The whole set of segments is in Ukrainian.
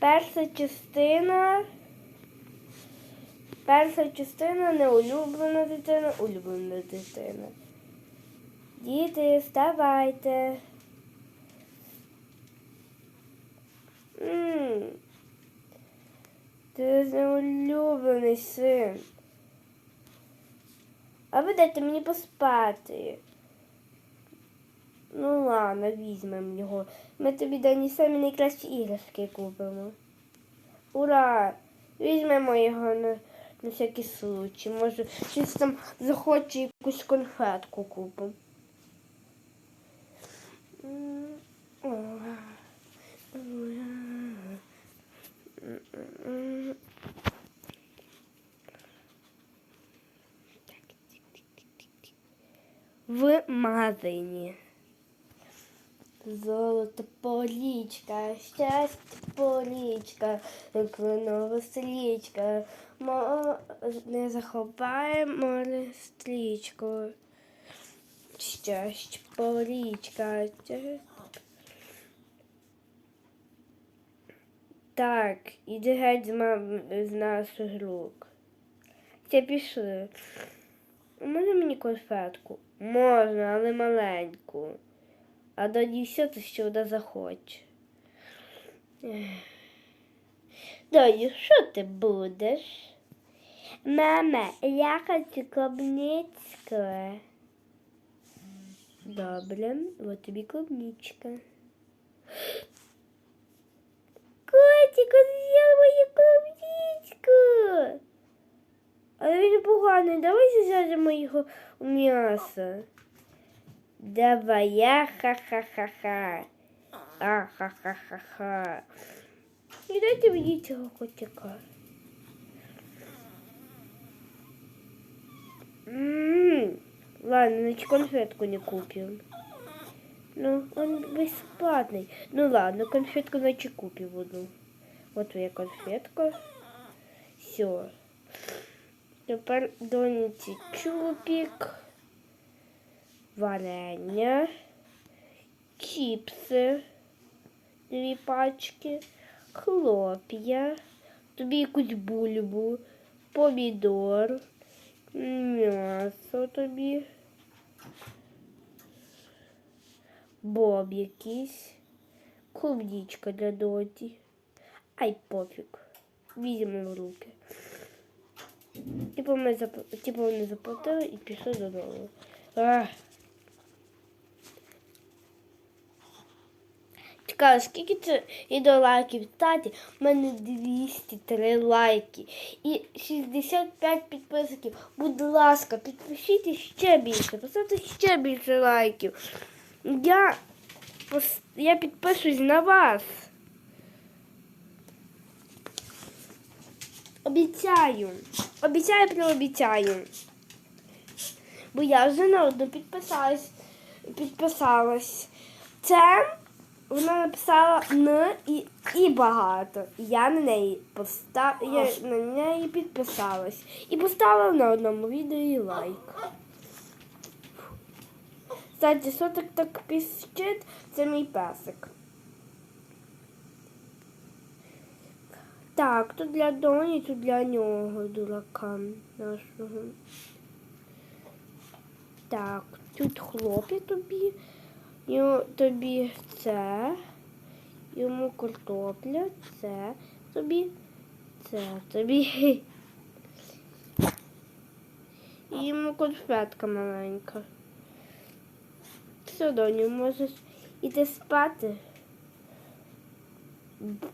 Перша частина. Перша частина неулюблена дитина, улюблена дитина. Діти, вставайте. М, Ти неулюблений син. А ви дайте мені поспати. Ну ладно, візьмемо його. Ми тобі дані самі найкращі іграшки купимо. Ура! Візьмемо його на, на всякий случай. Може, щось там захоче якусь конфетку купимо. В магазині. Золото полічка, щастя полічка, кленова стрічка, Мо... не захопаємо стрічку. Щастя полічка. Так, іди геть з, мам... з наших рук. Це пішли. Можна мені конфетку? Можна, але маленьку. А тоді все, то що вона захоче. Доню, що ти будеш? Мама, я хочу клубничку. Добре, от тобі клубничка. Котик, он з'їв мою клубничку. Але він поганий, давай засядемо його у м'ясо. Давай, я ха-ха-ха-ха. А ха-ха-ха-ха. І дайте мені цього котика. М, Ладно, значит конфетку не купим. Ну, он бесплатный. Ну ладно, конфетку значит купим одну. Вот твоя конфетка. Все. Тепер доніці чупік, Варення, чіпси, дві пачки, хлоп'я, тобі якусь бульбу, помідор, м'ясо тобі, боб якийсь, клубничка для доті. Ай пофіг. Візьмемо в руки. Типу, ми зап... типу вони заплатили і пішли додому. Ах. Цікаво, скільки це відео лайків? Кстати, в мене 203 лайки і 65 підписників. Будь ласка, підпишіть ще більше, поставте ще більше лайків. Я, я підпишусь на вас. Обіцяю. Обіцяю, преобіцяю. Бо я вже на одну підписалась. підписалась. Це вона написала Н і, і багато. Я на неї постав... я на неї підписалась. І поставила на одному відео і лайк. Кстати, що так піщить, це мій песик. Так, тут для Доні, тут для нього, дурака нашого. Так, тут хлопці тобі, йому, тобі це, йому картопля, це тобі, це тобі. Йому конфетка маленька. Все, Доню, можеш іти спати.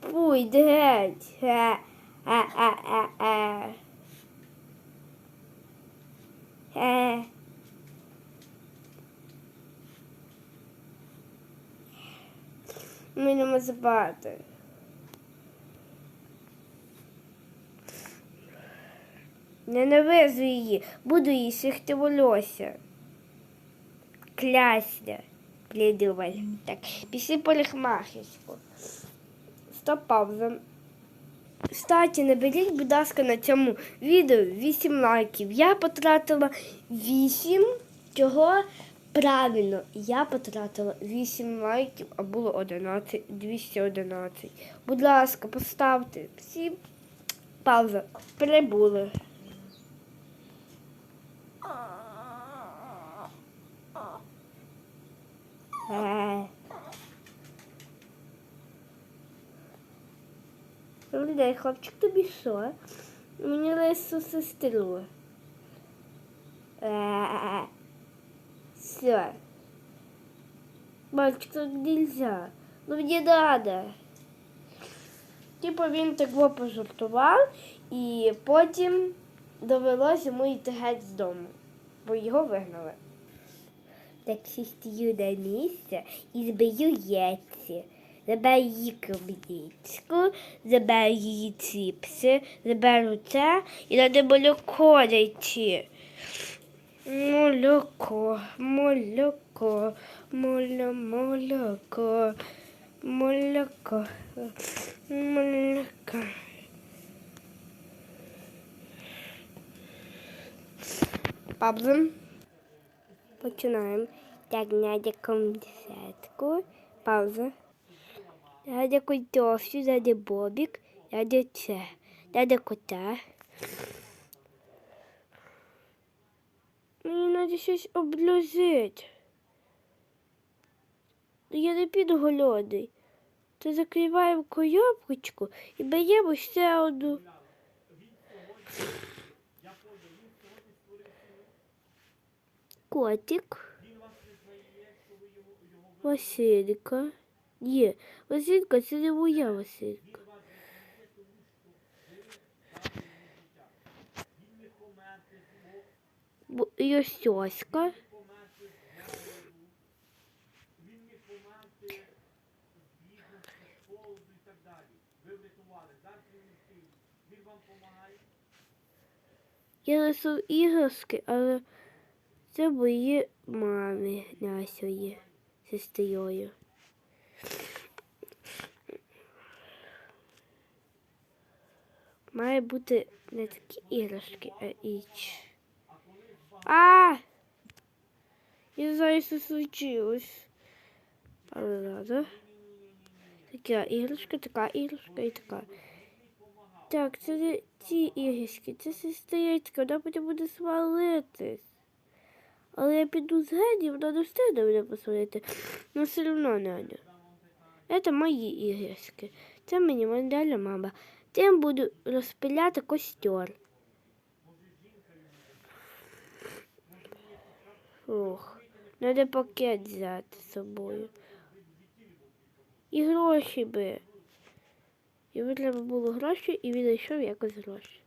Пуй, геть. Е, е, е, е. Е. Ми не. Ненавижу її, буду їй сихти волосся. Клясня, придумай. Так, пішли парикмахерську. Стоп, пауза. Кстати, наберіть, будь ласка, на цьому відео 8 лайків. Я потратила 8 цього Правильно, я потратила 8 лайків, а було 11, 211. Будь ласка, поставте. Всі пауза. Прибули. Е. Хлопчик, тобі що? Мені лису сестру. Все. Мальчик, так нельзя. Ну мені надо. Типу він так пожартував, і потім довелося йому йти геть з дому, бо його вигнали. Так що стою на місце і збию яйці. Заберу її кровничку, заберу її чіпси, заберу це і надо молоко знайти. Молоко, молоко, моло, молоко, молоко, молоко. Пауза. Починаємо. Так, Надя концертку. Пауза. Надя культовщу, Надя Бобік, Надя це. Надя кота. Мені щось облюзити. Я не піду голодний. То закриваємо коробочку і беремо ще одну. Котик. Василька. Ні, Василька це не моя Василька. Бо- Йосьоська. Я несу іграшки, але це мої мами Насьої сестрою. Має бути не такі іграшки, а іч. А! Я знаю, що случилось. Ладно. Така іграшка, така іграшка і така. Так, це не ці іграшки, це сестричка, вона потім буде свалитись. Але я піду з Гені, вона не встигне мене посварити. Ну все одно Надя. Це мої іграшки. Це мені мандаля мама. Тим буду розпиляти костер. Ох, треба пакет взяти з собою. І гроші би. Йому треба було гроші і він знайшов якось гроші.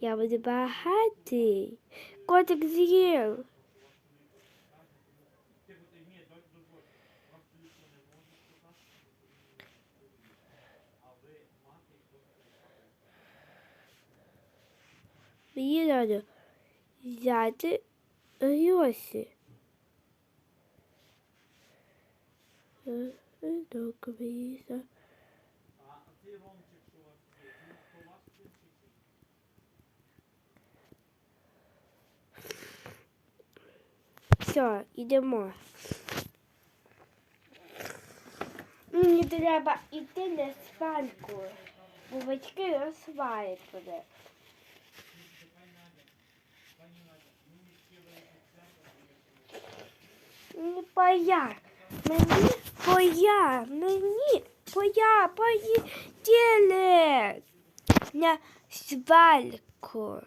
Я буду багатий. Котик з'їв. Мені треба взяти гроші. Добре, Все, йдемо. Мені треба йти на свальку, бо батьки туди. Не поя. Мені поя. Мені поя. Поїдели на свальку.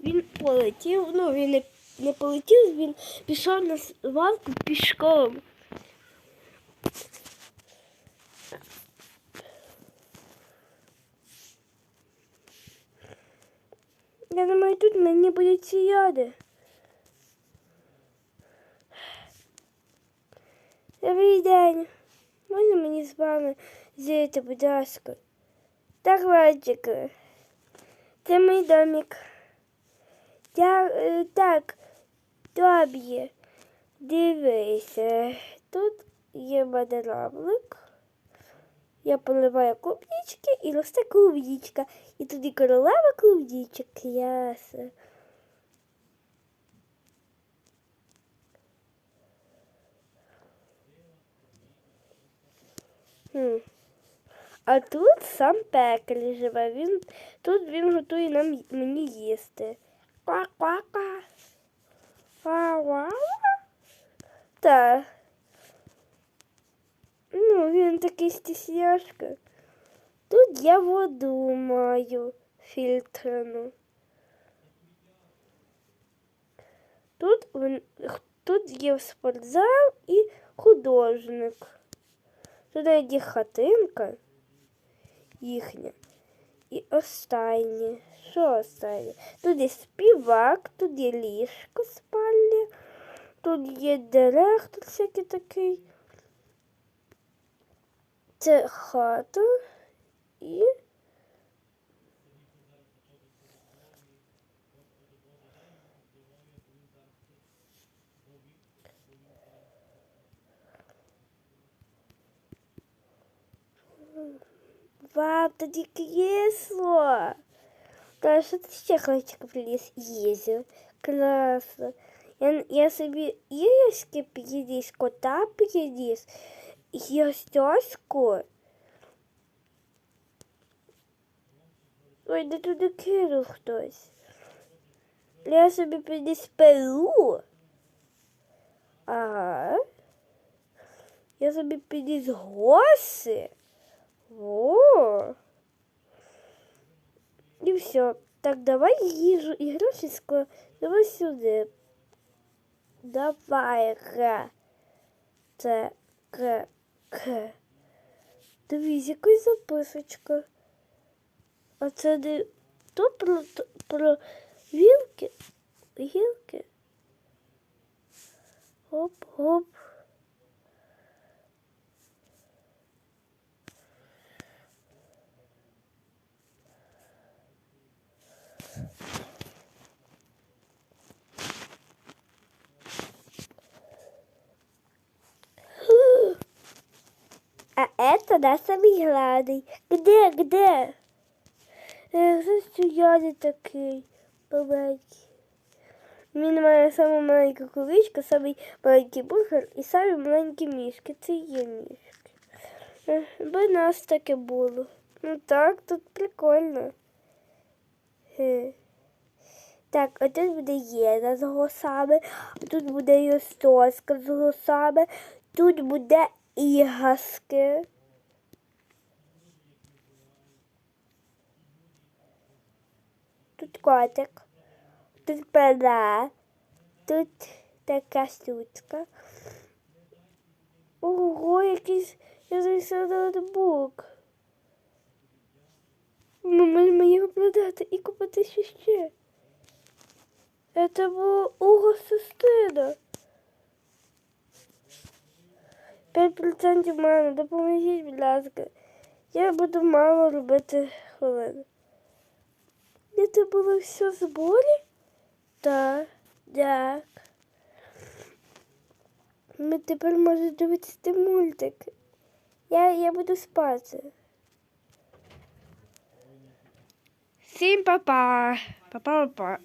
Він полетів, ну він не, не полетів, він пішов на свалку пішком. Я думаю, тут мені будуть сіяти. Добрий день. Можна мені з вами зійти, будь ласка? Так, Владик. Це мій домик. Я е, так, тобі. Дивися. Тут є в. Я поливаю клубнички і росте клубничка. І тоді королева клубничок. Ясно. А тут сам пекар живе. Він, тут він готує нам мені їсти. Ква-ква-ква. Ва-ва-ва. Так. Ну, він такий стісняшка. Тут я воду маю фільтрану. Тут, тут є спортзал і художник. Тут є хатинка їхня. І останнє. Що останнє? Тут є співак, тут є ліжко спальня, тут є директор всякий такий. Це хата і. Вау, тоді кресло. Та що ти ще хлопчик приніс? Їздив. Класно. Я, я собі іграшки приніс, кота приніс, і стяжку. Ой, де туди кинув хтось. Я собі приніс перу. Ага. Я собі приніс госи. О. І все. Так, давай їжу і гроші складемо сюди. Давай, ре. Це к. Дивись, якась записочка. А це не то про, то- про вілки? Гілки? Гоп-гоп. А это наш самый главный. Где, где? Е, Що я не такий маленький. Він має саму маленьку куличку, самий маленький бургер і самі маленькі мішки. Це і є мішки. Е, Би нас таке було. Ну так, тут прикольно. Е. Так, а тут буде Єна з голосами, а тут буде Йостоска з голосами, тут буде іграшки. Тут котик, тут пера, тут така штучка. Ого, якийсь я знайшла ноутбук. Ми можемо його продати і купити ще ще. Это було Уго Сестина. 5% мало, допоможіть, будь ласка. Я буду мало робити хвилин. Це було все в сборе? Да, так. Ми тепер можемо дивитися мультик. Я, я буду спати. Всім па-па. Па-па-па.